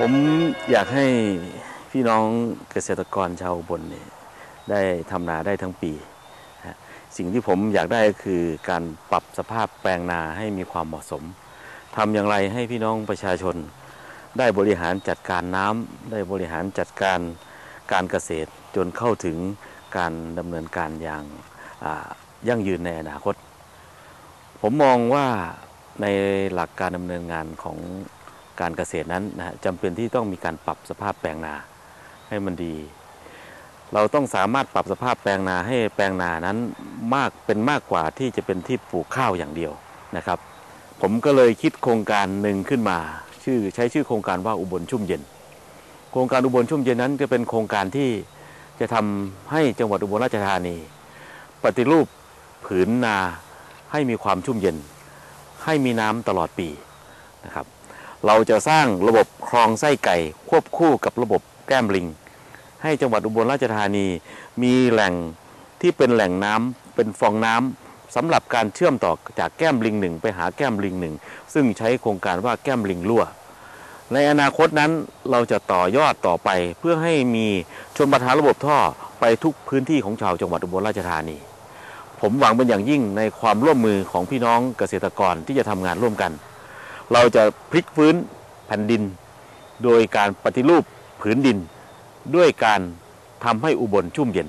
ผมอยากให้พี่น้องเกษตรกรชาวบนเนี่ยได้ทำนาได้ทั้งปี สิ่งที่ผมอยากได้ก็คือการปรับสภาพแปลงนาให้มีความเหมาะสมทำอย่างไรให้พี่น้องประชาชน ได้บริหารจัดการน้ำได้บริหารจัดการการเกษตรจนเข้าถึงการดำเนินการอย่างยั่งยืนในอนาคต ผมมองว่าในหลักการดำเนินงานของ การเกษตรนั้นนะจำเป็นที่ต้องมีการปรับสภาพแปลงนาให้มันดี เราต้องสามารถปรับสภาพแปลงนาให้แปลงนานั้นมากเป็นมากกว่าที่จะเป็นที่ปลูกข้าวอย่างเดียวนะครับ ผมก็เลยคิดโครงการหนึ่งขึ้นมา ชื่อใช้ชื่อโครงการว่าอุบลชุ่มเย็น โครงการอุบลชุ่มเย็นนั้นจะเป็นโครงการที่จะทำให้จังหวัดอุบลราชธานี ปฏิรูปผืนนาให้มีความชุ่มเย็น ให้มีน้ำตลอดปีนะครับ เราจะสร้างระบบคลองไส้ไก่ ควบคู่กับระบบแก้มลิง ให้จังหวัดอุบลราชธานีมีแหล่งที่เป็นแหล่งน้ำเป็นฟองน้ำสำหรับการเชื่อมต่อจากแก้มลิงหนึ่งไปหาแก้มลิงหนึ่งซึ่งใช้โครงการว่าแก้มลิงรั่ว ในอนาคตนั้นเราจะต่อยอดต่อไปเพื่อให้มีชนประทานระบบท่อไปทุกพื้นที่ของชาวจังหวัดอุบลราชธานีผมหวังเป็นอย่างยิ่งในความร่วมมือของพี่น้องเกษตรกรที่จะทำงานร่วมกัน เราจะพลิกฟื้นแผ่นดิน โดยการปฏิรูปผืนดิน ด้วยการทำให้อุบลชุ่มเย็น